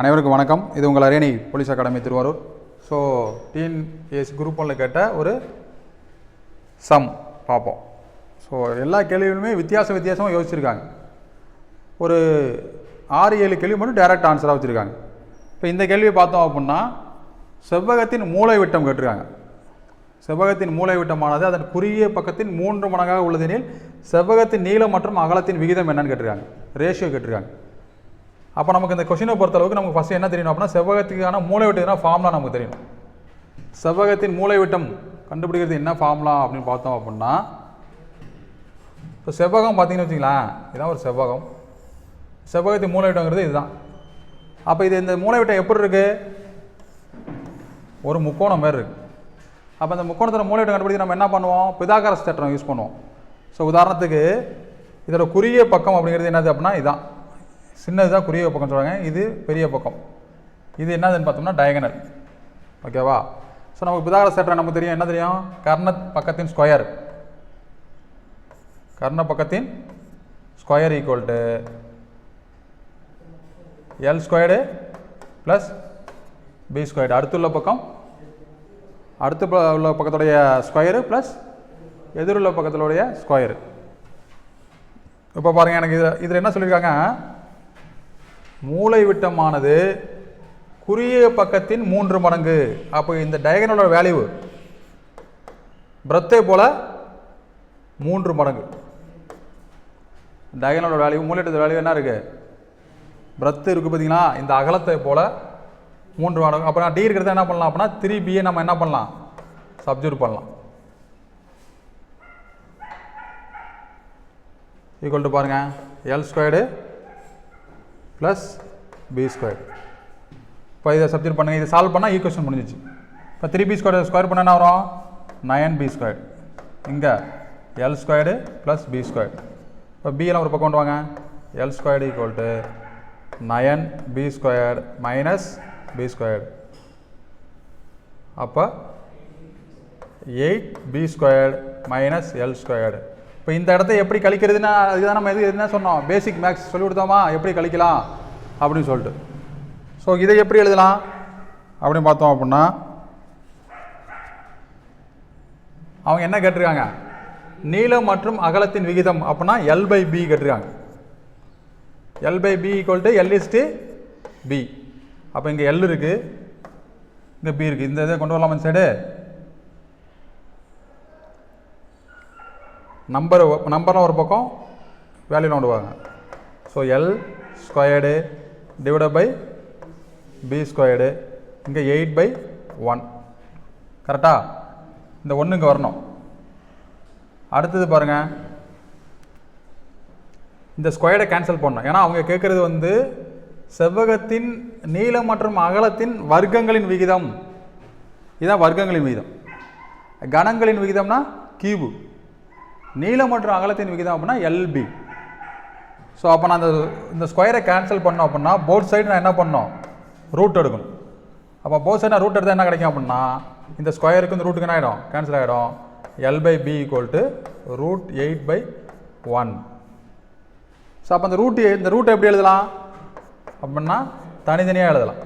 அனைவருக்கும் வணக்கம். இது உங்கள் Ariyanai police academy Thiruvarur. So TNAS group ஒன்ல கேட்ட ஒரு சம் பார்ப்போம் ஸோ எல்லா கேள்விகளுமே வித்தியாச வித்தியாசமாக யோசிச்சிருக்காங்க. ஒரு ஆறு ஏழு கேள்வி மட்டும் டைரக்ட் ஆன்சராக வச்சுருக்காங்க. இப்போ இந்த கேள்வியை பார்த்தோம் அப்படின்னா செவ்வகத்தின் மூளை விட்டம் கேட்டிருக்காங்க. செவ்வகத்தின் மூளை விட்டமானது அதன் குறுகிய பக்கத்தின் மூன்று மடங்காக உள்ளதெனில் செவ்வகத்தின் நீளம் மற்றும் அகலத்தின் விகிதம் என்னன்னு கேட்டிருக்காங்க. ரேஷியோ கேட்டிருக்காங்க. அப்போ நமக்கு இந்த கொஷினை பொறுத்தளவுக்கு நமக்கு ஃபஸ்ட்டு என்ன தெரியணும் அப்படின்னா செவ்வகத்துக்கான மூளை விட்டதுனா ஃபார்முலா நமக்கு தெரியணும் செவ்வகத்தின் மூளைவிட்டம் கண்டுபிடிக்கிறது என்ன ஃபார்முலா அப்படின்னு பார்த்தோம் அப்படின்னா இப்போ செவ்வகம் பார்த்தீங்கன்னு வச்சுங்களேன் இதுதான் ஒரு செவ்வகம். செவ்வகத்தின் மூளைவிட்டங்கிறது இதுதான். அப்போ இது இந்த மூளைவிட்டம் எப்படி இருக்குது ஒரு முக்கோணம் மாதிரி இருக்குது அப்போ அந்த முக்கோணத்தில் மூளைவிட்டம் கண்டுபிடிக்க நம்ம என்ன பண்ணுவோம்? பிதாகரஸ் தேற்றம் யூஸ் பண்ணுவோம். ஸோ உதாரணத்துக்கு இதோட குறுகிய பக்கம் அப்படிங்கிறது என்னது அப்படின்னா இதுதான் சின்னது தான் குறுகிய பக்கம் சொல்கிறாங்க இது பெரிய பக்கம். இது என்னதுன்னு பார்த்தோம்னா டயகனல் ஓகேவா ஸோ நமக்கு பிதாகரஸ் தேற்றம் நமக்கு தெரியும்? என்ன தெரியும்? கர்ண பக்கத்தின் ஸ்கொயர் கர்ண பக்கத்தின் square equal to L squared plus B squared அடுத்துள்ள பக்கம்? அடுத்து ப- உள்ள பக்கத்துடைய ஸ்கொயரு ப்ளஸ் எதிருள்ள பக்கத்துடைய ஸ்கொயரு இப்போ பாருங்கள் எனக்கு இது இதில் என்ன சொல்லியிருக்காங்க? மூளை விட்டமானது குறுகிய பக்கத்தின் மூன்று மடங்கு. அப்போ இந்த டயகனலோட வேல்யூ பிரத்தை போல் மூன்று மடங்கு. டயகனலோட வேல்யூ மூலையிட்ட வேல்யூ என்ன இருக்குது பிரத்து இருக்குது பார்த்தீங்களா? இந்த அகலத்தை போல் மூன்று மடங்கு. அப்போ நான் டி இருக்கிறத என்ன பண்ணலாம்? அப்படின்னா த்ரீ பிஏ நம்ம என்ன பண்ணலாம்? சப்ஜூட் பண்ணலாம். ஈக்குவல் டு பாருங்கள் L squared plus B square இப்போ இதை சப்ஜெக்ட் பண்ணுங்கள் இதை சால்வ் பண்ணால் ஈக்குவேஷன் முடிஞ்சிச்சு. இப்போ த்ரீ பி ஸ்கொயர் ஸ்கொயர் பண்ண என்ன வரும்? நயன் பி ஸ்கொயர் இங்கே L squared plus B square இப்போ பியெல்லாம் ஒரு பக்கம் கொண்டு வாங்க. L squared equal to nine B squared minus B squared அப்போ eight B squared minus L squared இப்போ இந்த இடத்த எப்படி கழிக்கிறதுன்னா அதுதான் நம்ம எது என்ன சொன்னோம்? பேசிக் மேக்ஸ் சொல்லி கொடுத்தோமா? எப்படி கழிக்கலாம்? அப்படின்னு சொல்லிட்டு. ஸோ இதை எப்படி எழுதலாம்? அப்படின்னு பார்த்தோம் அப்படின்னா அவங்க என்ன கேட்டிருக்காங்க? நீளம் மற்றும் அகலத்தின் விகிதம் அப்படின்னா எல் பை பி கேட்டிருக்காங்க. L by B equal to L is to B அப்போ இங்கே எல் இருக்குது இங்கே பி இருக்குது இந்த இதை கொண்டு வரலாமா இந்த சைடு நம்பர் நம்பர்லாம் ஒரு பக்கம் வேல்யூ கொண்டு so L squared divide by B squared இங்கே எயிட் பை ஒன் கரெக்டாக இந்த ஒன்று இங்கே வரணும். அடுத்தது பாருங்கள் இந்த ஸ்கொயர்டை கேன்சல் பண்ணணும். ஏன்னா அவங்க கேட்குறது வந்து செவ்வகத்தின் நீளம் மற்றும் அகலத்தின் வர்க்கங்களின் விகிதம். இதுதான் வர்க்கங்களின் விகிதம். கணங்களின் விகிதம்னா கியூபு நீளம் மற்றும் அகலத்தின் விகிதம் அப்படின்னா எல்பி ஸோ அப்போ நான் அந்த இந்த ஸ்கொயரை கேன்சல் பண்ணோம் அப்படின்னா போத் சைடு நான் என்ன பண்ணோம்? ரூட் எடுக்கணும். அப்போ போத் சைடு நான் ரூட் எடுத்தால் என்ன கிடைக்கும் அப்படின்னா இந்த ஸ்கொயருக்கு இந்த ரூட்டுக்கு என்ன ஆகிடும் கேன்சல் ஆகிடும் L by B equal to root eight by one so அப்போ அந்த ரூட் இந்த ரூட்டை எப்படி எழுதலாம்? அப்படின்னா தனித்தனியாக எழுதலாம்.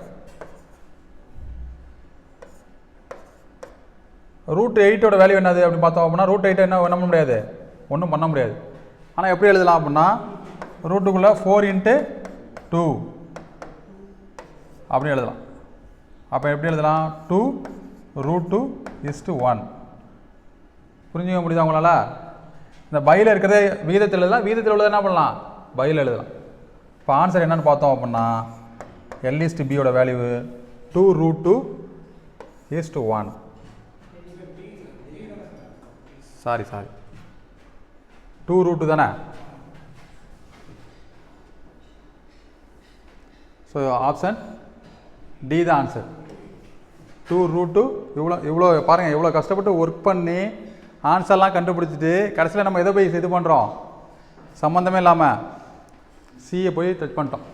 ரூட் எயிட்டோட வேல்யூ என்னது அப்படின்னு பார்த்தோம் அப்படின்னா ரூட் எயிட்டை என்ன பண்ண முடியாது? ஒன்றும் பண்ண முடியாது. ஆனால் எப்படி எழுதலாம் அப்படின்னா ரூட்டுக்குள்ளே ஃபோர் இன்ட்டு டூ அப்படின்னு எழுதலாம். அப்போ எப்படி எழுதலாம்? Two root two is to one புரிஞ்சுக்க முடியுதா உங்களால்? இந்த பையில் இருக்கிறதே விகிதத்தில் எழுதலாம். விகிதத்தில் உள்ளதை என்ன பண்ணலாம்? பையில் எழுதலாம். இப்போ ஆன்சர் என்னென்னு பார்த்தோம் அப்படின்னா எல்இஸ்டு பியோட value two root two is to one sorry sorry two root தானே? ஸோ ஆப்ஷன் டி தான் ஆன்சர் டூ ரூட்டு இவ்வளோ இவ்வளோ பாருங்கள் இவ்வளோ கஷ்டப்பட்டு ஒர்க் பண்ணி ஆன்சர்லாம் கண்டுபிடிச்சிட்டு கடைசியில் நம்ம எதை போய் இது பண்ணுறோம் சம்மந்தமே இல்லாமல் சியை போய் டச் பண்ணிட்டோம்.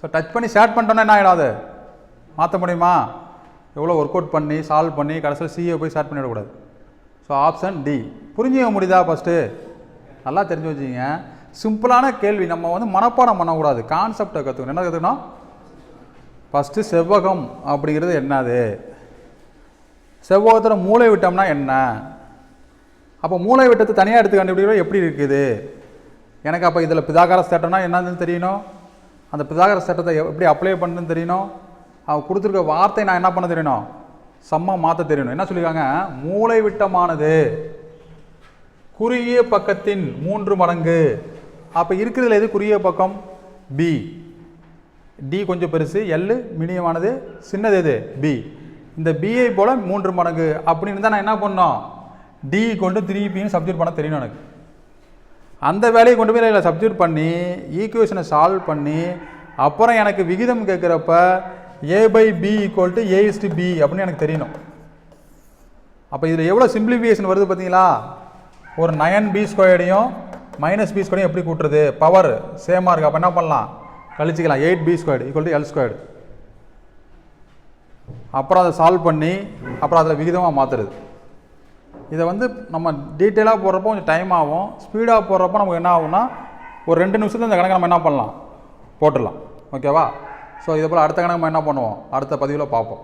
ஸோ டச் பண்ணி ஷேர் பண்ணிட்டோன்னா என்ன ஆகிடாது மாற்ற முடியுமா? எவ்வளோ ஒர்க் அவுட் பண்ணி சால்வ் பண்ணி கடைசியில் சியை போய் ஸ்டார்ட் பண்ணிவிடக்கூடாது ஸோ ஆப்ஷன் டி புரிஞ்சுக்க முடியுதா ஃபஸ்ட்டு நல்லா தெரிஞ்சு வச்சுங்க சிம்பிளான கேள்வி. நம்ம வந்து மனப்பாடம் பண்ணக்கூடாது. கான்செப்டை கற்றுக்கணும் என்ன கற்றுக்கணும் ஃபஸ்ட்டு செவ்வகம் அப்படிங்கிறது என்னது? செவ்வகத்தில் மூளை விட்டம்னா என்ன? அப்போ மூளை விட்டத்தை தனியாக எடுத்து கண்டுபிடிக்கிறது எப்படி இருக்குது? எனக்கு அப்போ இதில் பிதாகார சட்டம்னா என்னதுன்னு தெரியணும்? அந்த பிதாகார சட்டத்தை எப்படி அப்ளை பண்ணுன்னு தெரியணும்? அவன் கொடுத்துருக்க வார்த்தை நான் என்ன பண்ண தெரியணும்? சம்மா மாற்ற தெரியணும். என்ன சொல்லியிருக்காங்க மூளை விட்டமானது. குறுகிய பக்கத்தின் மூன்று மடங்கு. அப்போ இருக்கிறதுல எது குறுகிய பக்கம்? பி டி கொஞ்சம் பெருசு எல் மினியமானது சின்னது எது? பி இந்த பிஐ போல் மூன்று மடங்கு. அப்படின்னு தான் நான் என்ன பண்ணோம்? டி கொண்டு த்ரீ பின்னு சப்ஜெக்ட் பண்ண தெரியணும் எனக்கு. அந்த வேலையை கொண்டு போய் இதில் சப்ஜெக்ட் பண்ணி ஈக்குவேஷனை சால்வ் பண்ணி அப்புறம் எனக்கு விகிதம் கேட்குறப்ப A by B equal to A is to B அப்படின்னு எனக்கு தெரியணும். அப்போ இதில் எவ்வளோ சிம்பிளிஃபிகேஷன் வருது பார்த்தீங்களா? ஒரு நயன் பி ஸ்கொயர்டையும் மைனஸ் பி ஸ்கொயரையும் எப்படி கூட்டுறது? பவர் சேமாக இருக்குது அப்போ என்ன பண்ணலாம்? கழிச்சிக்கலாம். Eight B squared equal to L squared அப்புறம் அதை சால்வ் பண்ணி அப்புறம் அதில் விகிதமாக மாற்றுறது இதை வந்து நம்ம டீட்டெயிலாக போடுறப்போ கொஞ்சம் டைம் ஆகும். ஸ்பீடாக போடுறப்போ நமக்கு என்ன ஆகும்னா ஒரு ரெண்டு நிமிஷத்தில் இந்த கணக்கை நம்ம என்ன பண்ணலாம்? போட்டுடலாம். ஓகேவா ஸோ இதே போல் அடுத்த கணக்கு நம்ம என்ன பண்ணுவோம்? அடுத்த பதிவில் பார்ப்போம்.